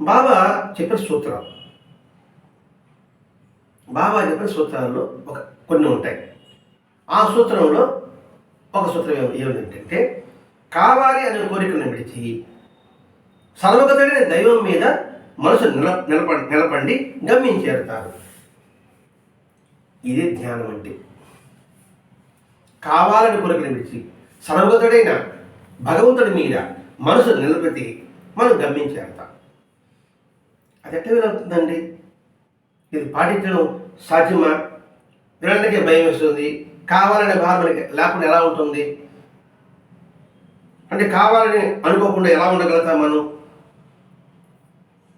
బాబా చెప్పిన సూత్రం బాబా చెప్పిన సూత్రాల్లో ఒక కొన్ని ఉంటాయి. ఆ సూత్రంలో ఒక సూత్రం ఏమిటంటే కావాలి అనే కోరికను విడిచి సర్వగతుడైన దైవం మీద మనసు నిల నిలప నిలపండి గమ్యం చేరుతారు ఇదే ధ్యానం అంటే. కావాలని కోరికను విడిచి సర్వగతుడైన భగవంతుడి మీద మనసు నిలబెట్టి మనం గమ్యం చేరతాం అది ఎట్ట వీలవుతుందండి ఇది పాటించడం సాధ్యమా? వినడానికి భయం వేస్తుంది. కావాలనే బాధ మనకి లేకుండా ఎలా ఉంటుంది? అంటే కావాలని అనుకోకుండా ఎలా ఉండగలుగుతాం మనం?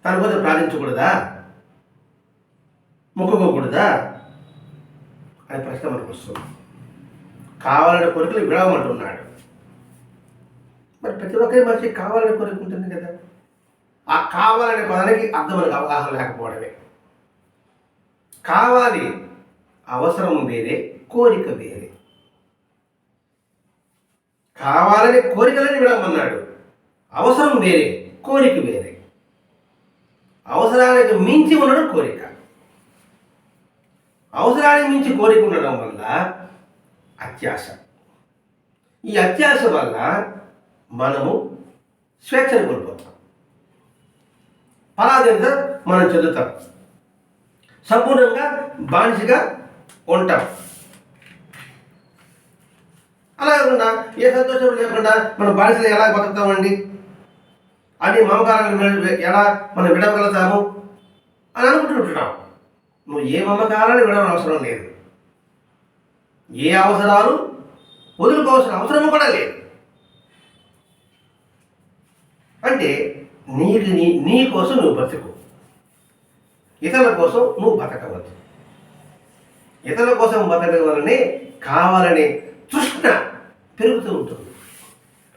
తన కోసం ప్రార్థించకూడదా? మొక్కుకోకూడదా? అనే ప్రశ్న మనకు వస్తుంది. కావాలనే కోరికలు విడవమంటున్నాడు. మరి ప్రతి ఒక్కరి మనిషి కావాలనే కోరిక ఉంటుంది కదా? ఆ కావాలనే పదానికి అర్థం మనకు అవగాహన లేకపోవడమే. కావాలి అవసరం వేరే కోరిక వేరే. కావాలని కోరికలని విడమన్నాడు అవసరం వేరే కోరిక వేరే. అవసరానికి మించి ఉండడం కోరిక. అవసరానికి మించి కోరిక ఉండడం వల్ల అత్యాశ. ఈ అత్యాశ వల్ల మనము స్వేచ్ఛను కోల్పోతాం. పరాధీనత మనం చెందుతాం. సంపూర్ణంగా బానిసగా ఉంటాం. అలా కాకుండా ఏ సంతోషం లేకుండా మనం బానిసలు ఎలా బతుకుతామండి? అని మమకారాలను ఎలా మనం విడవగలుగుతాము? అని అనుకుంటుంటున్నాం నువ్వు ఏ మమకారాన్ని విడవడం అవసరం లేదు. ఏ అవసరాలు వదులుకోవాల్సిన అవసరము కూడా లేదు. అంటే నీకు నీ నీ కోసం నువ్వు బతుకు ఇతరుల కోసం నువ్వు బతకవద్దు. ఇతరుల కోసం బతకడం వల్లనే కావాలనే తృష్ణ పెరుగుతూ ఉంటుంది.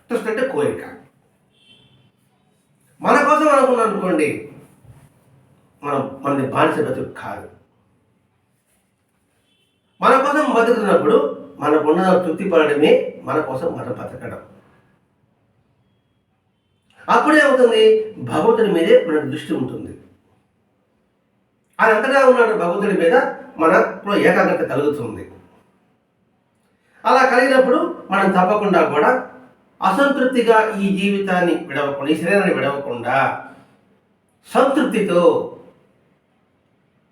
తృష్ణ అంటే కోరిక. మన కోసం అనుకున్నాం అనుకోండి మనం మనది బానిస బతుకు కాదు. మన కోసం బతుకుతున్నప్పుడు మనకున్న తృప్తి పడడమే మన కోసం మనం బతకడం. అప్పుడే అవుతుంది భగవంతుడి మీదే మనకు దృష్టి ఉంటుంది. అది అంతగా ఉన్నాడు భగవంతుడి మీద మనలో ఏకాగ్రత కలుగుతుంది. అలా కలిగినప్పుడు మనం తప్పకుండా కూడా అసంతృప్తిగా ఈ జీవితాన్ని విడవకుండా ఈ శరీరాన్ని విడవకుండా సంతృప్తితో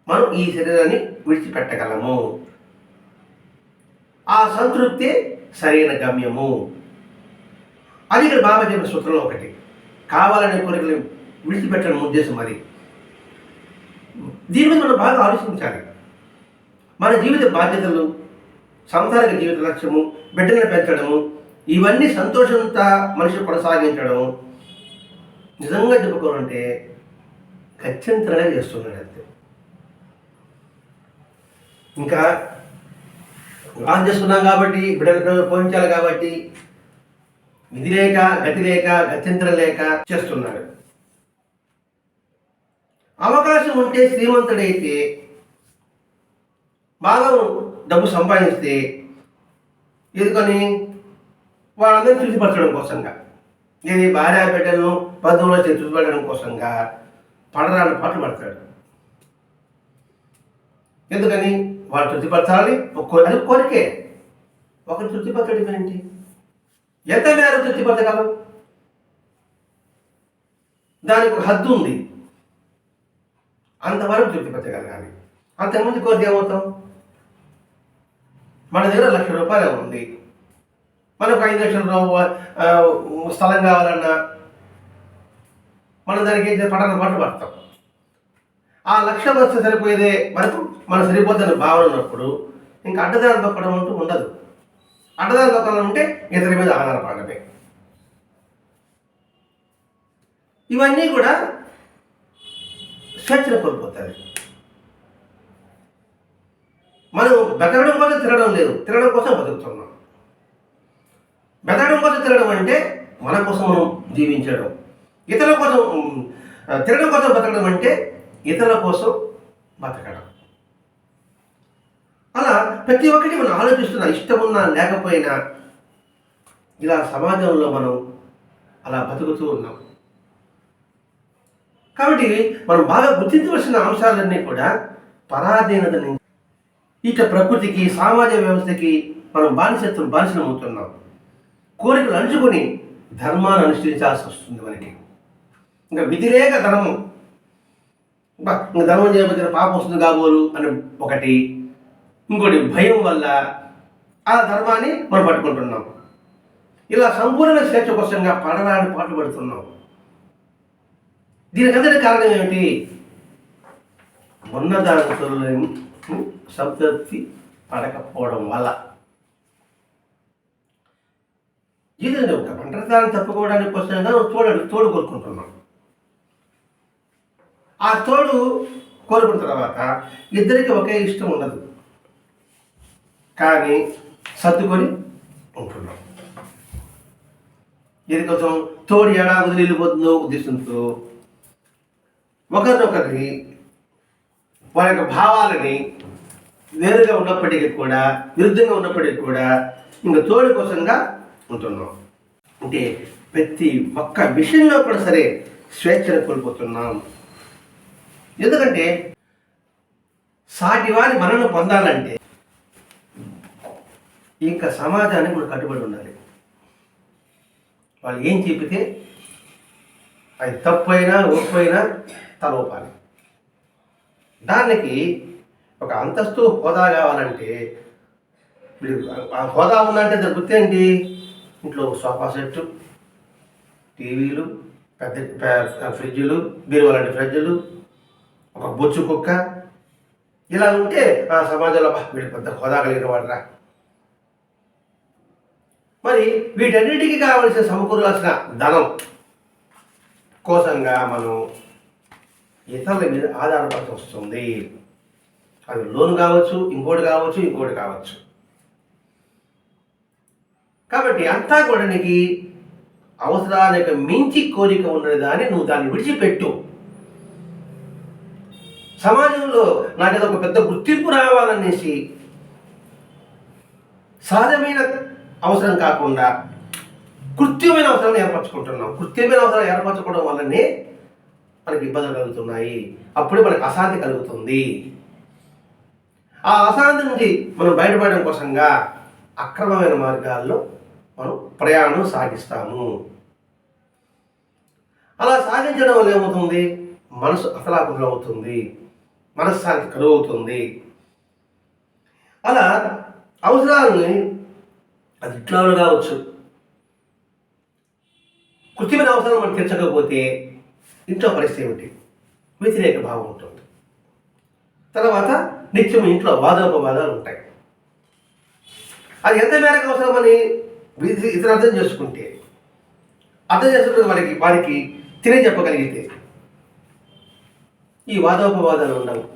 మనం ఈ శరీరాన్ని విడిచిపెట్టగలము. ఆ సంతృప్తి సరైన గమ్యము. అది ఇక్కడ బాబా చెప్పిన సూత్రంలో ఒకటి. కావాలనే కోరికలు విడిచిపెట్టడం ఉద్దేశం అది. దీని మీద మనం బాగా ఆలోచించాలి. మన జీవిత బాధ్యతలు సంసారిక జీవిత లక్ష్యము బిడ్డలను పెంచడము ఇవన్నీ సంతోషంతో మనిషి కొనసాగించడం నిజంగా చెప్పుకోవాలంటే గత్యంతరంగా చేస్తున్నాడు అంతే. ఇంకా వివాహం చేస్తున్నాం కాబట్టి బిడ్డలు పోషించాలి కాబట్టి విధి లేక గతి లేక గత్యంతరం లేక చేస్తున్నాడు అవకాశం ఉంటే శ్రీమంతుడైతే బాగా డబ్బు సంపాదిస్తే ఎందుకని వాళ్ళందరినీ తృప్తిపరచడం కోసంగా. ఇది భార్య బిడ్డలను బంధువులు తృప్తిపరచడం కోసంగా పడరాని పాటలు పడతాడు. ఎందుకని? వాళ్ళు తృప్తిపరచాలి ఒక అది కోరికే. ఒకరు తృప్తిపరచడం ఏంటి? ఎంత మేర తృప్తిపరచగలం దానికి ఒక హద్దు ఉంది. అంతవరకు తృప్తి పతకాలు కానీ. అంతకుముందు కోరితే ఏమవుతాం? మన దగ్గర లక్ష రూపాయలు ఉంది. మనకు ఐదు లక్షల రూపాయ స్థలం కావాలన్నా మనం దానికి ఏం పట్టణ పాటు పడతాం. ఆ లక్ష వస్తే సరిపోయేదే మనకు మనం సరిపోతున్న భావన ఉన్నప్పుడు ఇంకా అడ్డదారి తప్పడం అంటూ ఉండదు. అడ్డదారి తొక్కడం ఉంటే ఇతరి మీద ఆధారపడమే ఇవన్నీ కూడా స్వేచ్ఛను కోల్పోతుంది మనం బతకడం కోసం తినడం లేదు తినడం కోసం బతుకుతున్నాం. బతకడం కోసం తినడం అంటే మన కోసం మనం జీవించడం. ఇతరుల కోసం తినడం కోసం బతకడం అంటే ఇతరుల కోసం బతకడం. అలా ప్రతి ఒక్కటి మనం ఆలోచిస్తున్నా ఇష్టమున్నా లేకపోయినా ఇలా సమాజంలో మనం అలా బతుకుతూ ఉన్నాం. కాబట్టి మనం బాగా గుర్తించవలసిన అంశాలన్నీ కూడా పరాధీనత నుంచి ఇక ప్రకృతికి సామాజిక వ్యవస్థకి మనం బానిసత్వం బానిసలం అవుతున్నాం కోరికలు అణుచుకొని ధర్మాన్ని అనుసరించాల్సి వస్తుంది మనకి. ఇంకా విధిలేక ధర్మం. ఇంకా ఇంకా ధర్మం చేయబోతున్న పాపం వస్తుంది కాబోలు అని ఒకటి ఇంకోటి భయం వల్ల ఆ ధర్మాన్ని మనం పట్టుకుంటున్నాం. ఇలా సంపూర్ణ స్వేచ్ఛ కోసంగా పడరాని పాటు పడుతున్నాం. దీనికంతటి కారణం ఏమిటి? ఉన్నదాని సంతృప్తి పడకపోవడం వల్ల. ఇది ఒక ఒంటరితనం తప్పుకోవడానికి కోసంగా తోడు తోడు కోరుకుంటున్నాం. ఆ తోడు కోరుకున్న తర్వాత ఇద్దరికి ఒకే ఇష్టం ఉండదు. కానీ సర్దుకొని ఉంటున్నాం. ఇది కొంచెం తోడు ఎడా వదిలి వెళ్ళిపోతుందో ఉద్దేశంతో ఒకరినొకరిని వారి యొక్క భావాలని వేరుగా ఉన్నప్పటికీ కూడా విరుద్ధంగా ఉన్నప్పటికీ కూడా ఇంకా తోడు కోసంగా ఉంటున్నాం. అంటే ప్రతి ఒక్క విషయంలో కూడా సరే స్వేచ్ఛను కోల్పోతున్నాం. ఎందుకంటే సాటి వారి మనను పొందాలంటే ఇంకా సమాజానికి కూడా కట్టుబడి ఉండాలి. వాళ్ళు ఏం చెప్పితే అది తప్పైనా ఒప్పైనా ఒప్పు తలూపాలి. దానికి ఒక అంతస్తు హోదా కావాలంటే మీరు ఆ హోదా ఉందంటే దాని గుర్తేంటి ఇంట్లో సోఫా సెట్ టీవీలు పెద్ద ఫ్రిడ్జ్లు ఫ్రిడ్జులు బీరువా లాంటి ఫ్రిడ్జులు ఒక బొచ్చు కుక్క. ఇలా ఉంటే ఆ సమాజంలో వీడు పెద్ద హోదా కలిగిన వాడరా. మరి వీటన్నిటికీ కావలసిన సమకూరాల్సిన ధనం. కోసంగా మనం ఇతరుల మీద ఆధారపడాల్సి వస్తుంది. అది లోన్ కావచ్చు ఇంకోటి కావచ్చు ఇంకోటి కావచ్చు. కాబట్టి అంతా కూడా నీకు అవసరానికి మించి కోరిక ఉన్నది దాన్ని నువ్వు దాన్ని విడిచిపెట్టు. సమాజంలో నాకు ఒక పెద్ద గుర్తింపు రావాలనేసి సహజమైన అవసరం కాకుండా కృత్యమైన అవసరాలను ఏర్పరచుకుంటున్నాం. కృత్యమైన అవసరాలు ఏర్పరచుకోవడం వల్లనే మనకి ఇబ్బందులు కలుగుతున్నాయి. అప్పుడే మనకు అశాంతి కలుగుతుంది. ఆ అశాంతి నుంచి మనం బయటపడడం కోసంగా అక్రమమైన మార్గాల్లో మనం ప్రయాణం సాగిస్తాము. అలా సాగించడం వల్ల ఏమవుతుంది? మనసు అసలాకులు అవుతుంది. మనశ్శాంతి కలుగుతుంది. అలా అవసరాలని అది ఇట్లా కావచ్చు. కృత్రిమైన అవసరం మనం తీర్చకపోతే ఇంట్లో పరిస్థితి ఏమిటి? వ్యతిరేక భావం ఉంటుంది. తర్వాత నిత్యం ఇంట్లో వాదోపవాదాలు ఉంటాయి. అది ఎంత మేరకు అవసరమని ఇతర అర్థం చేసుకుంటే అర్థం చేసుకుంటే వారికి వారికి చెప్పగలిగితే ఈ వాదోపవాదాలు ఉండవు.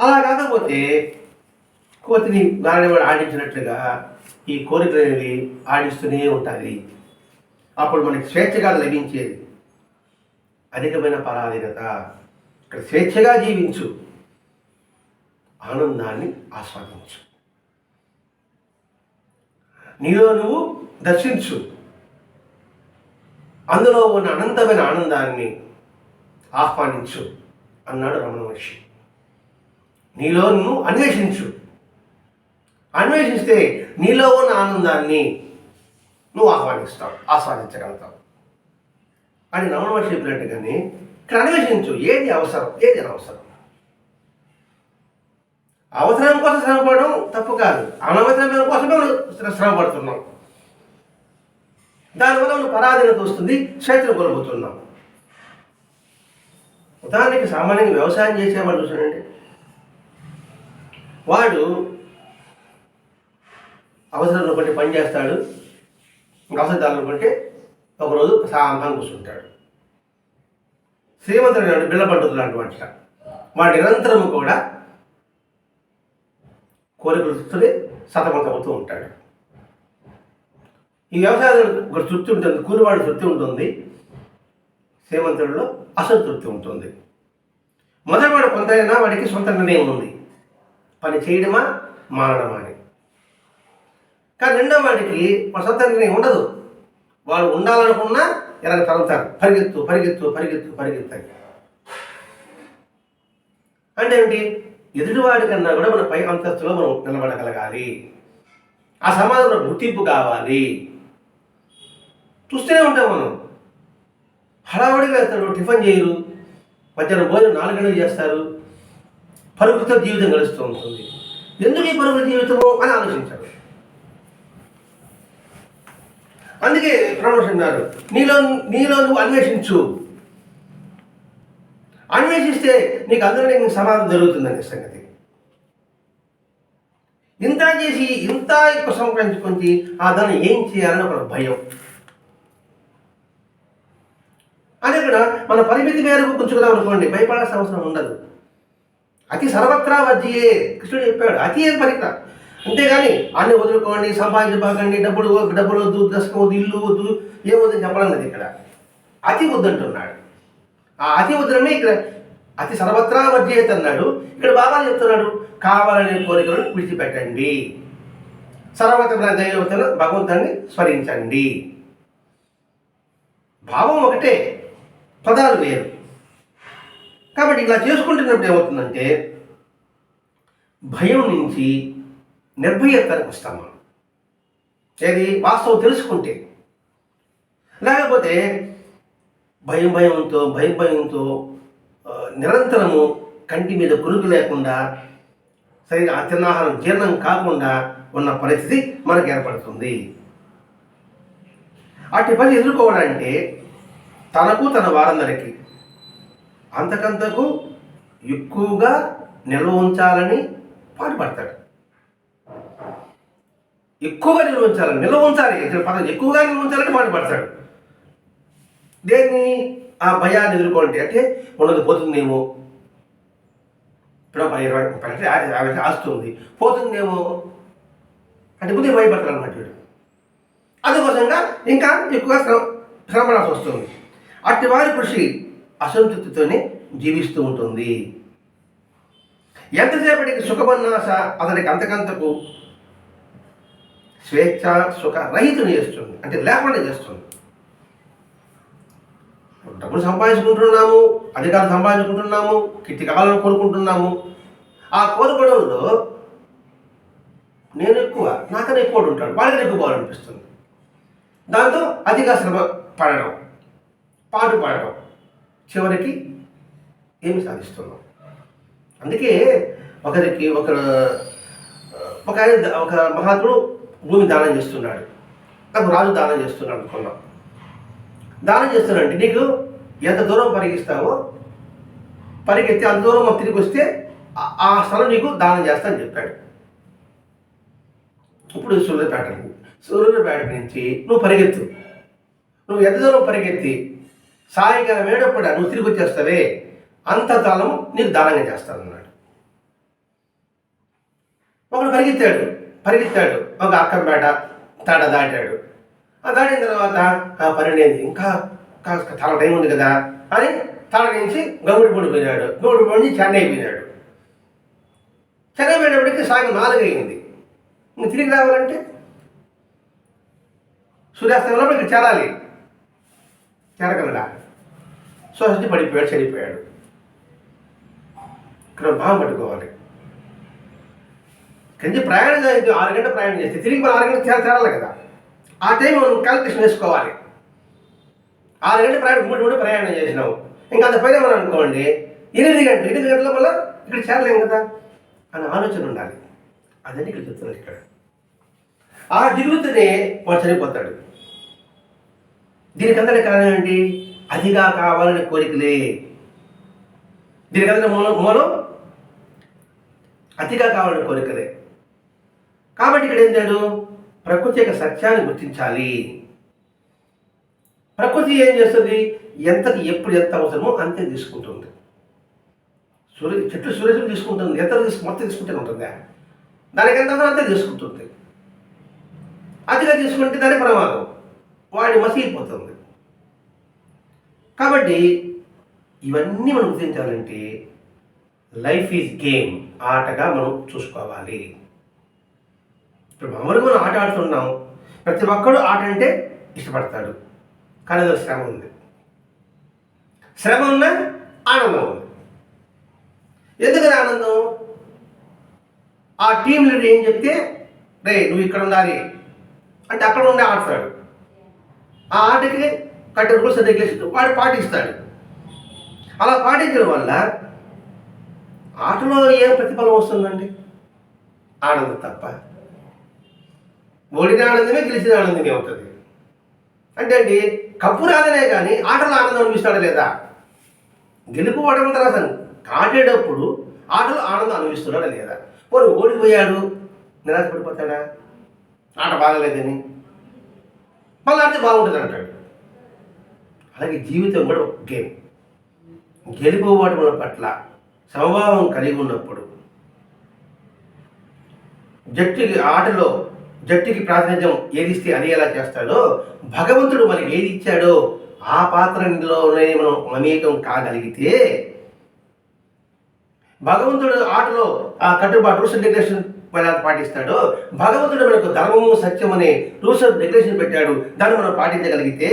అలా కాకపోతే కోతిని నారాయణవాడు ఆడించినట్లుగా ఈ కోరికలు అనేవి ఆడిస్తూనే ఉంటుంది అప్పుడు మనకి స్వేచ్ఛగా లభించేది అధికమైన పరాధీనత. ఇక్కడ స్వేచ్ఛగా జీవించు. ఆనందాన్ని ఆస్వాదించు. నీలో నువ్వు దర్శించు. అందులో ఉన్న అనంతమైన ఆనందాన్ని ఆహ్వానించు అన్నాడు రమణ మహర్షి. నీలో నువ్వు అన్వేషించు. అన్వేషిస్తే నీలో ఉన్న ఆనందాన్ని నువ్వు ఆహ్వానిస్తావు ఆస్వాదించగలుగుతావు. అని రమణ మహర్షి చెప్పినట్టుగానే ఇక్కడ అన్వేషించు ఏది అవసరం ఏది అనవసరం? అవసరం కోసం శ్రమపడడం తప్పు కాదు. అనవసరమైన కోసమే మనం పడుతున్నాం శ్రమపడుతున్నాం. దానివల్ల మనం పరాధీనత వస్తుంది స్వేచ్ఛను కోల్పోతున్నాం ఉదాహరణకి సామాన్యంగా వ్యవసాయం చేసేవాళ్ళు చూడండి. వాడు అవసరాలను బట్టి పని చేస్తాడు అవసరాలను బట్టి ఒకరోజు ప్రశాంతంగా కూర్చుంటాడు. శ్రీమంతుడు నాడు బిళ్ళ పండుగ లాంటి వాటిట వాటి నిరంతరం కూడా కోరికలు చుట్టూనే సతమతమవుతూ ఉంటాడు. ఈ వ్యవసాయం ఒక తృప్తి ఉంటుంది కూలివాడి తృప్తి ఉంటుంది శ్రీమంతుడిలో అసంతృప్తి ఉంటుంది. మొదటివాడు కొంతైనా వాడికి సొంత నిర్ణయం ఉంది. పని చేయడమా మారడమా అని. కానీ రెండో వాడికి వాళ్ళ సొంత ఉండదు. వాళ్ళు ఉండాలనుకున్నా ఎలాగ తరుగుతారు పరిగెత్తు పరిగెత్తు పరిగెత్తు పరిగెత్తాయి అంటే ఏంటి ఎదుటివాడి కన్నా కూడా మన పై అంతస్తులో మనం నిలబడగలగాలి. ఆ సమాజంలో గుర్తింపు కావాలి. చూస్తూనే ఉంటాం మనం. హడావడిగా వెళ్తాడు టిఫిన్ చేయరు. మధ్యాహ్నం భోజనం నాలుగు గంటలు చేస్తారు. పరుగుతో జీవితం గడుస్తూ ఉంటుంది. ఎందుకు ఈ పరుగుల జీవితము అని ఆలోచించారు. అందుకే ప్రమోషన్ గారు నీలో నీలో నువ్వు అన్వేషించు. అన్వేషిస్తే నీకు అందులో నీకు సమాధానం జరుగుతుందనే సంగతి. ఇంత చేసి ఇంత ఎక్కువ సంపాదించుకొని ఆ దాన్ని ఏం చేయాలని ఒక భయం. అదే కూడా మన పరిమితి మేరకు పుంచుకున్నాం అనుకోండి భయపడాల్సిన అవసరం ఉండదు. అతి సర్వత్రా వజ్జియే కృష్ణుడు చెప్పాడు అతి ఏం పరికర అంతేగాని అన్ని వదులుకోండి సంపాదించబాకండి డబ్బులు డబ్బులు వద్దు దశకం వద్దు ఇల్లు వద్దు ఏమొద్దని చెప్పడం లేదు ఇక్కడ. అతి వద్దంటున్నాడు ఆ అతి వద్దులనే ఇక్కడ అతి సర్వత్రా వర్జేత అన్నాడు. ఇక్కడ బాబా చెప్తున్నాడు? కావాలనే కోరికలను విడిచిపెట్టండి. సర్వత దైవతను భగవంతుని స్మరించండి. భావం ఒకటే పదాలు వేరు. కాబట్టి ఇలా చేసుకుంటున్నప్పుడు ఏమవుతుందంటే భయం నుంచి నిర్భయత్వానికి వస్తాం మనం ఏది? వాస్తవం తెలుసుకుంటే. లేకపోతే భయం భయంతో భయం భయంతో నిరంతరము కంటి మీద పురుగు లేకుండా సరిగా అత్యన్నాహారం జీర్ణం కాకుండా ఉన్న పరిస్థితి మనకు ఏర్పడుతుంది. అటు పని ఎదుర్కోవాలంటే తనకు తన వారందరికీ అంతకంతకు ఎక్కువగా నిల్వ ఉంచాలని పాటుపడతాడు. ఎక్కువగా నిల్వ ఉంచాలి నిల్వ ఉంచాలి. ఇక్కడ పదం ఎక్కువగా నిల్వ ఉంచాలంటే మాటపడతాడు దేన్ని? ఆ భయాన్ని ఎదుర్కోండి అంటే ఉన్నది పోతుందేమో? ఇప్పుడు ఇరవై ముప్పై అంటే ఆస్తి ఉంది. పోతుందేమో? అంటే ముందే భయపడతాడు అనమాట వీడు. అందుకోసంగా ఇంకా ఎక్కువగా శ్రమ శ్రమపడాల్సి వస్తుంది. అట్టి వారి కృషి అసంతృప్తితోనే జీవిస్తూ ఉంటుంది. ఎంతసేపటికి సుఖమన్నాస అతనికి అంతకంతకు స్వేచ్ఛ సుఖ రహితుని చేస్తుంది. అంటే లేకుండా చేస్తుంది. డబ్బులు సంపాదించుకుంటున్నాము అధికారులు సంపాదించుకుంటున్నాము కిట్టి కావాలని కోరుకుంటున్నాము. ఆ కోరుకోవడంలో నేను ఎక్కువ నాకన్నా ఎక్కువ ఉంటాడు. వాళ్ళకి ఎక్కువ పోవాలనిపిస్తుంది దాంతో అధిక శ్రమ పడడం పాటు పాడడం చివరికి ఏమి సాధిస్తున్నాం? అందుకే ఒకరికి ఒక ఒక ఒక మహాత్ముడు భూమి దానం చేస్తున్నాడు. నాకు రాజు దానం చేస్తున్నాడు అనుకున్నాం. దానం చేస్తున్నాడు నీకు ఎంత దూరం పరిగిస్తావో పరిగెత్తి అంత దూరం తిరిగి వస్తే ఆ- స్థలం నీకు దానం చేస్తా అని చెప్పాడు. ఇప్పుడు సూర్యపేట సూర్యుపేట నుంచి నువ్వు పరిగెత్తు. నువ్వు ఎంత దూరం పరిగెత్తి సాయంకాలం వేడప్పుడు నువ్వు తిరిగి వచ్చేస్తావే అంత కాలం నీకు దానంగా చేస్తానన్నాడు. ఒకడు పరిగెత్తాడు పరిగెత్తాడు. ఒక అక్కంపేట తడ దాటాడు. ఆ దాటిన తర్వాత ఆ పన్నెండేంది ఇంకా కాస్త చాలా టైం ఉంది కదా అని తాడ నుంచి గౌడిపూడి పోయినాడు గౌడి చెన్నై పోయినాడు చెన్నై పోయినప్పటికీ సాయంత్రం నాలుగు అయింది. ఇంక తిరిగి రావాలంటే? సూర్యాస్తమంలో ఇక్కడ చేరాలి. చేరగలడా? సో పడిపోయాడు చనిపోయాడు. ఇక్కడ బాగా పట్టుకోవాలి. కానీ ప్రయాణం చేసి ఆరు గంటల ప్రయాణం చేస్తే. తిరిగి మనం ఆరు గంటలు చేర చేరాలి కదా. ఆ టైం మనం క్యాలిక్యులేషన్ వేసుకోవాలి. ఆరు గంటల ప్రయాణం మూడు మూడు ప్రయాణం చేసినావు. ఇంకా అంత పైన మనం అనుకోండి ఎనిమిది గంటలు ఎనిమిది గంటల వల్ల ఇక్కడ చేరలేం కదా? అని ఆలోచన ఉండాలి. అదని ఇక్కడ చెప్తున్నారు ఇక్కడ. ఆ దిగులుతూనే వాడు చనిపోతాడు. దీనికంతటి కారణం ఏంటి? అదిగా కావాలని కోరికలే. దీనికంతటి మూలం మూలం? అతిగా కావాలని కోరికలే. కాబట్టి ఇక్కడ ఏం చేయడు? ప్రకృతి యొక్క సత్యాన్ని గుర్తించాలి. ప్రకృతి ఏం చేస్తుంది? ఎంతకి ఎప్పుడు ఎంత అవసరమో అంతే తీసుకుంటుంది. సూర్య చెట్లు సూర్యుడు తీసుకుంటుంది ఎంత తీసుకు మొత్తం తీసుకుంటే ఉంటుందా? దానికి ఎంత అవసరం అంతే తీసుకుంటుంది. అతిగా తీసుకుంటే దాని ప్రమాదం. వాడి మసిగిపోతుంది. కాబట్టి ఇవన్నీ మనం గుర్తించాలంటే లైఫ్ ఈజ్ గేమ్. ఆటగా మనం చూసుకోవాలి. ఇప్పుడు మామూలుగా మనం ఆట ఆడుతున్నాం. ప్రతి ఒక్కడు ఆట అంటే ఇష్టపడతాడు. కానీ అందులో శ్రమ ఉంది. శ్రమ ఉన్న ఆనందం ఉంది. ఎందుకని ఆనందం? ఆ టీం లీడర్ ఏం చెప్తే రే నువ్వు ఇక్కడ ఉండాలి. అంటే అక్కడ ఉండే ఆడతాడు. ఆ ఆటకి కట్టే రూల్స్ అండ్ రెగ్యులేషన్ వాడు పాటిస్తాడు. అలా పాటించడం వల్ల ఆటలో ఏం ప్రతిఫలం వస్తుందండి? ఆనందం తప్ప. ఓడిన ఆనందమే గెలిచిన ఆనందమే అవుతుంది అంటే అండి కప్పు రాదనే కానీ ఆటలో ఆనందం అనిపిస్తాడా లేదా? గెలుపు ఓడడం తర్వాత ఆడేటప్పుడు ఆటలో ఆనందం అనుభవిస్తున్నాడా లేదా? పోనీ ఓడిపోయాడు నిరాశపడిపోతాడా ఆట బాగలేదని మళ్ళీ ఆడితే బాగుంటుంది అంటాడు. అలాగే జీవితం కూడా ఒక గేమ్. గెలుపుకోవడం పట్ల సమభావం కలిగి ఉన్నప్పుడు జట్టుకి ఆటలో జట్టుకి ప్రాతినిధ్యం ఏది ఇస్తే అది ఎలా చేస్తాడో భగవంతుడు మనకి ఏది ఇచ్చాడో ఆ పాత్రలోనే మనం మమేకం కాగలిగితే భగవంతుడు ఆటలో ఆ కట్టుబాటు రూల్స్ అండ్ రెగ్యులేషన్ పాటిస్తాడో భగవంతుడు మనకు ధర్మము సత్యం అనే రూల్స్ అండ్ రెగ్యులేషన్ పెట్టాడు దాన్ని మనం పాటించగలిగితే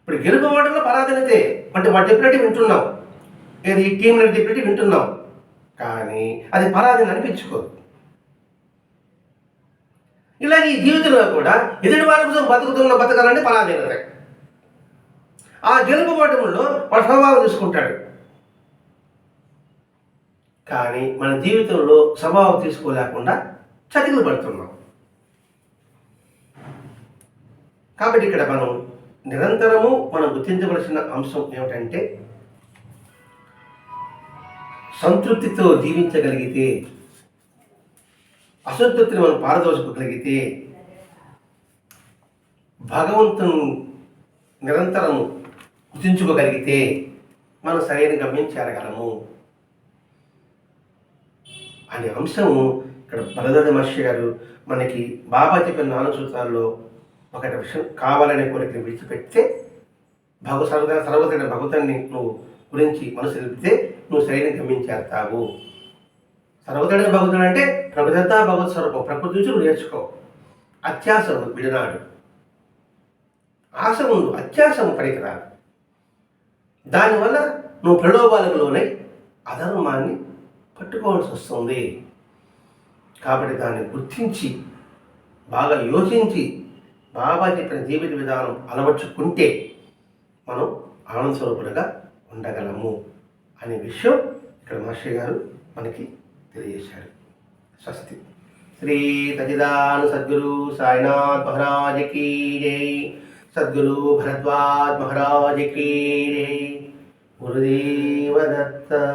ఇప్పుడు గెలుపు గెలుపుకోవడంలో పరాధీనతే అంటే వాడు చెప్పినట్టు వింటున్నాం. ఏది టీం చెప్పినట్టు వింటున్నాం. కానీ అది పరాధీన అనిపించుకోదు. ఇలాగే ఈ జీవితంలో కూడా ఎదుటి వారి కోసం బతుకుతున్న బతకాలంటే పరాధీనత ఆ గెలుపు ఓటముల్లో వాడు స్వభావం తీసుకుంటాడు కానీ మన జీవితంలో స్వభావం తీసుకోలేకుండా చతికిలు పడుతున్నాం. కాబట్టి ఇక్కడ మనం నిరంతరము మనం గుర్తించవలసిన అంశం ఏమిటంటే సంతృప్తితో జీవించగలిగితే అసంతృప్తిని మనం పారదోచుకోగలిగితే భగవంతుని నిరంతరము గుర్తించుకోగలిగితే మనం సరైన గమ్యం చేరగలము. అనే అంశము ఇక్కడ భరదాది మహర్షి గారు మనకి బాబా చెప్పిన నాలుగు సూత్రాల్లో ఒక విషయం కావాలనే కోరికని విడిచిపెడితే భగవ సర్వ సర్వతైన భగవతాన్ని నువ్వు గురించి మనసు నిలిపితే నువ్వు సరైన గమ్యం చేరతావు. సర్వతడే భగవతుడు అంటే ప్రభుత్వ భగవత్ స్వరూపం. ప్రకృతి నుంచి నువ్వు నేర్చుకో. అత్యాస విడనాడు. ఆశ ముందు అత్యాసం పనికిరాదు. దానివల్ల నువ్వు ప్రలోభాలకు లోనై అధర్మాన్ని పట్టుకోవాల్సి వస్తుంది. కాబట్టి దాన్ని గుర్తించి బాగా యోచించి బాబా చెప్పిన జీవిత విధానం అలవర్చుకుంటే మనం ఆనంద స్వరూపులుగా ఉండగలము అనే విషయం ఇక్కడ మహర్షి గారు మనకి తెలియజేశాడు స్వస్తి. శ్రీ సచిదాను సద్గురు సాయినాథ్ మహారాజ్ కీ జై. సద్గురు భరద్వాజ్ మహారాజ్ కీ జై. గురుదేవ దత్త.